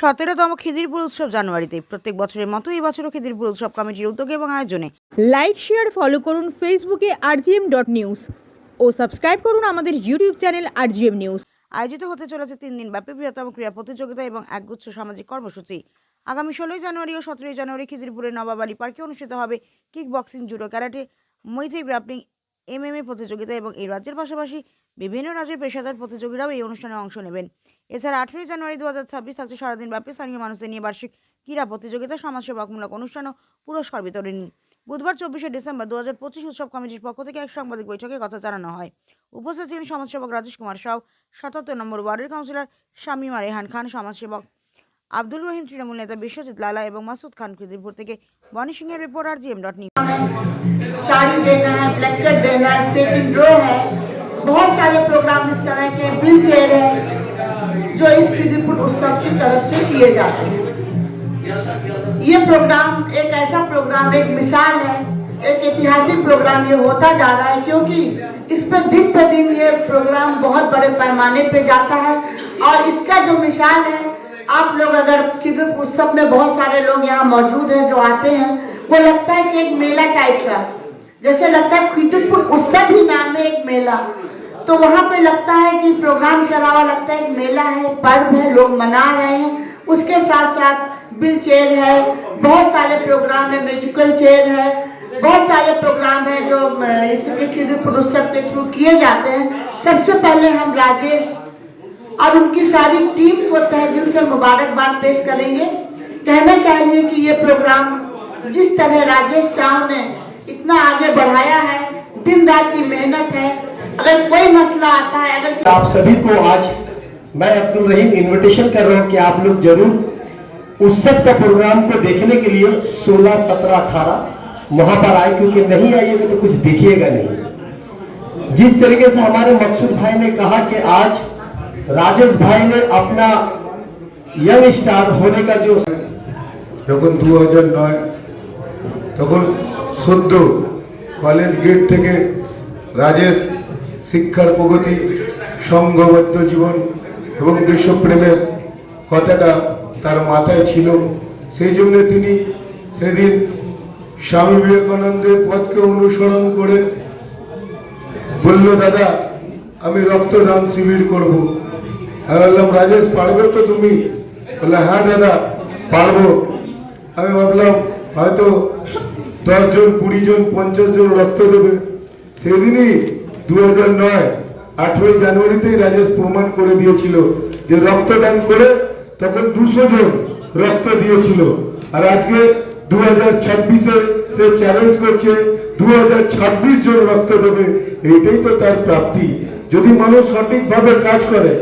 সতেরোতম খিদিরপুর উৎসব জানুয়ারিতে। প্রত্যেক বছরের মতো এই বছরও খিদিরপুর উৎসব কমিটির উদ্যোগে এবং আয়োজনে। লাইক শেয়ার ফলো করুন ফেসবুকে আরজিএম ডট নিউজ ও সাবস্ক্রাইব করুন আমাদের ইউটিউব চ্যানেল আরজিএম নিউজ আয়োজিত হতে চলেছে তিন দিন ব্যাপী বৃহত্তম ক্রীড়া প্রতিযোগিতা এবং একগুচ্ছ সামাজিক কর্মসূচি। আগামী ষোলোই জানুয়ারি ও সতেরোই জানুয়ারি খিদিরপুরের নবাবালি পার্কে অনুষ্ঠিত হবে kick boxing judo karate Meitei grappling MMA প্রতিযোগিতা এবং এই রাজ্যের পাশাপাশি বিভিন্ন রাজ্যের পেশাদার প্রতিযোগীরাও এই অনুষ্ঠানে অংশ নেবেন। এছাড়া আঠেরোই জানুয়ারি দু হাজার ছাব্বিশ থাকছে সারাদিন ব্যাপী স্থানীয় মানুষদের নিয়ে বার্ষিক ক্রীড়া প্রতিযোগিতা, সমাজসেবামূলক অনুষ্ঠান ও পুরস্কার বিতরণী। বুধবার চব্বিশে ডিসেম্বর দু হাজার পঁচিশ উৎসব কমিটির পক্ষ থেকে এক সাংবাদিক বৈঠকে কথা জানানো হয়। উপস্থিত ছিলেন সমাজসেবক রাজেশ কুমার সাউ, সাতাত্তর নম্বর ওয়ার্ডের কাউন্সিলর শামিমা রেহান খান, সমাজসেবক আব্দুল রহিম তৃণমূল নেতা বিশ্বজিৎ লালা এবং মাসুদ খান খিদিরপুর থেকে বনি সিংহের report R GM dot news. बहुत सारे प्रोग्राम इस तरह के व्हील चेयर है, जो इस खिदीपुर उत्सव की तरफ़ से किए जाते हैं। ये प्रोग्राम एक ऐसा प्रोग्राम एक मिसाल है, एक ऐतिहासिक प्रोग्राम ये होता जा रहा है, क्योंकि इस पर दिन पर दिन ये प्रोग्राम बहुत बड़े पैमाने पे जाता है। और इसका जो मिसाल है, आप लोग अगर खिदुर उत्सव में बहुत सारे लोग यहाँ मौजूद हैं जो आते हैं, वो लगता है कि एक मेला टाइप का। जैसे लगता है खिदुरपुर उत्सव ही नाम है एक मेला। तो वहाँ पे लगता है कि प्रोग्राम के अलावा लगता है एक मेला है, पर्व है, लोग मना रहे हैं। उसके साथ साथ बिल चेयर है, बहुत सारे प्रोग्राम है म्यूजिकल चेयर है, बहुत सारे प्रोग्राम है जो इसके के थ्रू किए जाते हैं। सबसे पहले हम राजेश और उनकी सारी टीम को तहे दिल से मुबारकबाद पेश करेंगे। कहना चाहेंगे कि ये प्रोग्राम जिस तरह राजेश शाह ने इतना आगे बढ़ाया है, दिन रात की मेहनत है अगर कोई मसला आता है अगर आप सभी को आज मैं अब्दुल रहीम इनविटेशन कर रहा हूं कि आप लोग जरूर उत्सव का प्रोग्राम को देखने के लिए 16, 17, 18 वहां पर आए क्योंकि नहीं आइएगा तो कुछ देखिएगा नहीं जिस तरीके से हमारे मकसूद भाई ने कहा कि आज राजेश भाई ने अपना यंग स्टार होने का जो যখন দু হাজার নয় তখন সদ্য কলেজ গেট থেকে রাজেশ শিক্ষার প্রগতি, সংঘবদ্ধ জীবন এবং দেশপ্রেমের কথাটা তার মাথায় ছিল। সেই জন্য তিনি সেদিন স্বামী বিবেকানন্দের পথকে অনুসরণ করে বলল, দাদা, আমি রক্তদান শিবির করব। আমি বললাম, রাজেশ, পারবে তো তুমি? বললে হ্যাঁ দাদা, পারব। আমি ভাবলাম, হয়তো দশজন কুড়ি জন পঞ্চাশ জন রক্ত দেবে। সেদিনই দু হাজার নয়, আঠেরোই জানুয়ারিতেই রাজেশ প্রমাণ করে দিয়েছিল যে রক্তদান করে তখন দুশো জন রক্ত দিয়েছিল। আর আজকে দু হাজার সে চ্যালেঞ্জ করছে দু হাজার ছাব্বিশ জন রক্ত দেবে, এইটাই তো তার প্রাপ্তি। যদি মানুষ সঠিকভাবে কাজ করে,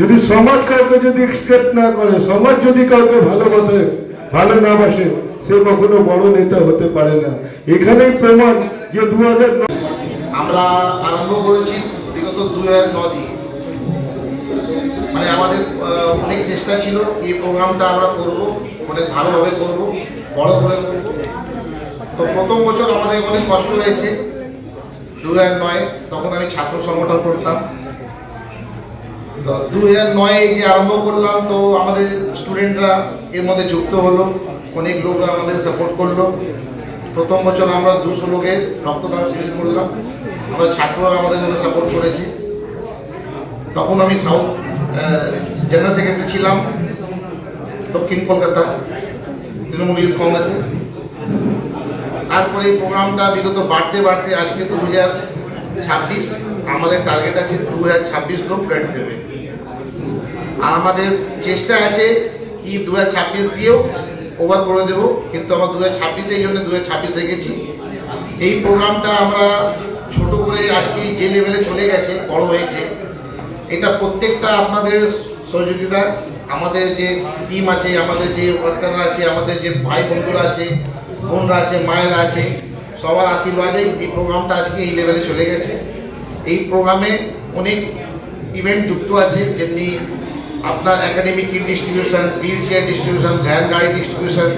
যদি সমাজ কাউকে যদি এক্সপেক্ট না করে, সমাজ যদি কাউকে ভালোবাসে, ভালো না বাসে, সে কখনো বড় নেতা হতে পারে না। এখানেই প্রমাণ যে দু হাজার আমরা আরম্ভ করেছি বিগত দু হাজার ন দিয়ে। মানে আমাদের অনেক চেষ্টা ছিল, এই প্রোগ্রামটা আমরা করব, অনেক ভালোভাবে করব, বড় করে করব। তো প্রথম বছর আমাদের অনেক কষ্ট হয়েছে দু হাজার নয়, তখন আমি ছাত্র সংগঠন করতাম। তো দু হাজার নয়ে যে আরম্ভ করলাম, তো আমাদের স্টুডেন্টরা এর মধ্যে যুক্ত হলো, অনেক লোকরা আমাদের সাপোর্ট করল। প্রথম বছর আমরা দুশো লোকের রক্তদান শিবির করলাম। আমরা ছাত্ররা আমাদের জন্য সাপোর্ট করেছে। তখন আমি সাউথ জেনারেল সেক্রেটারি ছিলাম দক্ষিণ কলকাতা, তৃণমূল ইউথ কংগ্রেসে তারপরে এই প্রোগ্রামটা বিগত বাড়তে বাড়তে আজকে দু হাজার ছাব্বিশ আমাদের টার্গেট আছে দু হাজার ছাব্বিশ লোক ব্র্যান্ড দেবে। আর আমাদের চেষ্টা আছে কি দু হাজার ছাব্বিশ দিয়েও ওভার করে দেবো, কিন্তু আমরা দু হাজার ছাব্বিশে এই জন্য দু হাজার ছাব্বিশে গেছি এই প্রোগ্রামটা আমরা ছোট করে আজকে যে লেভেলে চলে গেছে, বড় হয়েছে, এটা প্রত্যেকটা আপনাদের সহযোগিতা, আমাদের যে টিম আছে, আমাদের যে ওয়ার্কাররা আছে, আমাদের যে ভাই বন্ধুরা আছে, বোনরা আছে, মায়েরা আছে, সবার আশীর্বাদে এই প্রোগ্রামটা আজকে এই লেভেলে চলে গেছে। এই প্রোগ্রামে অনেক ইভেন্ট যুক্ত আছে, যেমনি আপনার academic kit distribution wheelchair distribution van গাড়ি ডিস্ট্রিবিউশন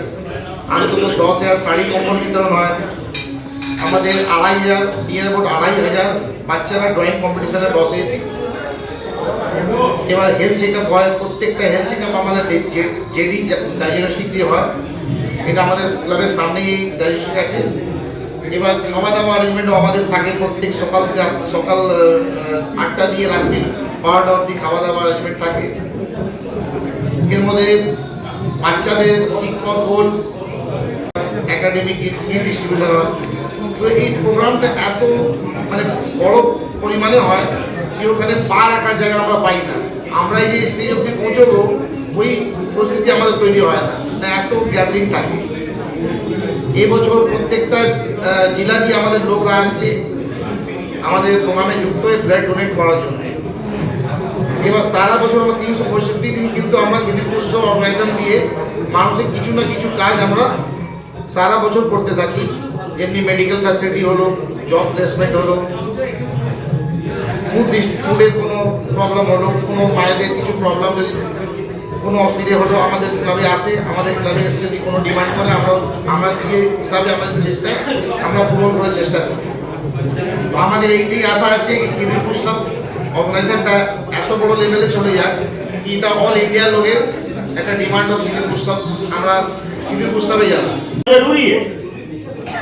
অন্তত দশ হাজার শাড়ি কম্বল বিতরণ হয়। আমাদের আড়াই হাজার নিয়ার অ্যাবাউট আড়াই হাজার বাচ্চারা ড্রয়িং কম্পিটিশনে বসে। এবার হেলথ চেক আপ হয়, প্রত্যেকটা হেলথ চেক আপ আমাদের জেডি ডায়াগনস্টিক দিয়ে হয়, এটা আমাদের ক্লাবের সামনেই ডায়াগনস্টিক আছে। এবার খাওয়া দাওয়া অ্যারেঞ্জমেন্টও আমাদের থাকে প্রত্যেক সকাল সকাল আটটা দিয়ে রাত্রি বারোটা অবধি খাওয়া দাওয়া অ্যারেঞ্জমেন্ট থাকে। এর মধ্যে বাচ্চাদের ফর গোল একাডেমিক ডিস্ট্রিবিউশন তো এই প্রোগ্রামটা এত মানে বড় পরিমাণে হয় কি ওখানে পা রাখার জায়গা আমরা পাই না। আমরা এই যে স্টেজ অব্দি পৌঁছবো, ওই পরিস্থিতি আমাদের তৈরি হয় না। এত গ্যাদারিং থাকে। এবছর প্রত্যেকটা জেলা দিয়ে আমাদের লোকরা আসছে, আমাদের প্রোগ্রামে যুক্ত হয়ে ব্লাড ডোনেট করার জন্য। এবার সারা বছর আমরা তিনশো পঁয়ষট্টি দিন কিন্তু আমরা খিদির উৎসব অর্গানাইজেশন দিয়ে মানুষের কিছু না কিছু কাজ আমরা সারা বছর পড়তে থাকি। যেমনি মেডিকেল ফ্যাসিলিটি হলো জব প্লেসমেন্ট হলো ফুড ফুডের কোনো প্রবলেম হলো, কোনো মায়েদের কিছু প্রবলেম যদি, কোনো অসুবিধে হলো, আমাদের ক্লাবে আসে, আমাদের ক্লাবে এসে যদি কোনো ডিমান্ড করে, আমরা, আমার দিকে হিসাবে আমাদের চেষ্টা, আমরা পূরণ করার চেষ্টা করি। আমাদের এইটাই আশা আছে কি খিদির উৎসব অর্গানাইজেশনটা এত বড় লেভেলে চলে যাক এটা অল ইন্ডিয়া লোকের একটা ডিমান্ড হোক খিদির উৎসব আমরা ज़रूरी है।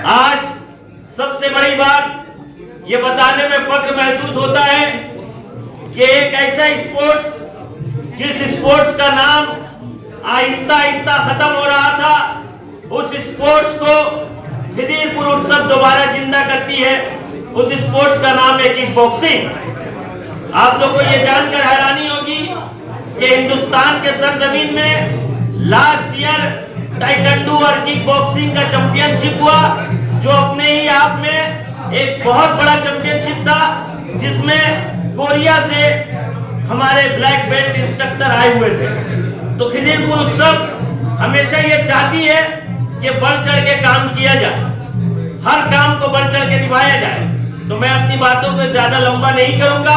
आज सबसे बड़ी बात ये बताने में फक्र महसूस होता है कि एक ऐसा स्पोर्ट्स, जिस स्पोर्ट्स का नाम आहिस्ता आहिस्ता खत्म हो रहा था, उस स्पोर्ट्स को खिदीरपुर उत्सव दोबारा ज़िंदा करती है। उस स्पोर्ट्स का नाम है किक बॉक्सिंग आप लोगों को यह जानकर हैरानी होगी कि हिंदुस्तान के सरजमीन में लास्ट ईयर टाइकंडू और किक बॉक्सिंग का चैंपियनशिप हुआ, जो अपने ही आप में एक बहुत बड़ा चैंपियनशिप था, जिसमें कोरिया से हमारे ब्लैक बेल्ट इंस्ट्रक्टर आए हुए थे। तो खिजीरपुर उत्सव हमेशा ये चाहती है कि बढ़ चढ़ के काम किया जाए। हर काम को बढ़ चढ़ के निभाया जाए। तो मैं अपनी बातों को ज़्यादा लंबा नहीं करूँगा।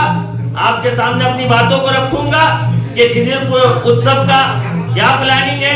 आपके सामने अपनी बातों को रखूँगा कि खिजीरपुर उत्सव का क्या प्लानिंग है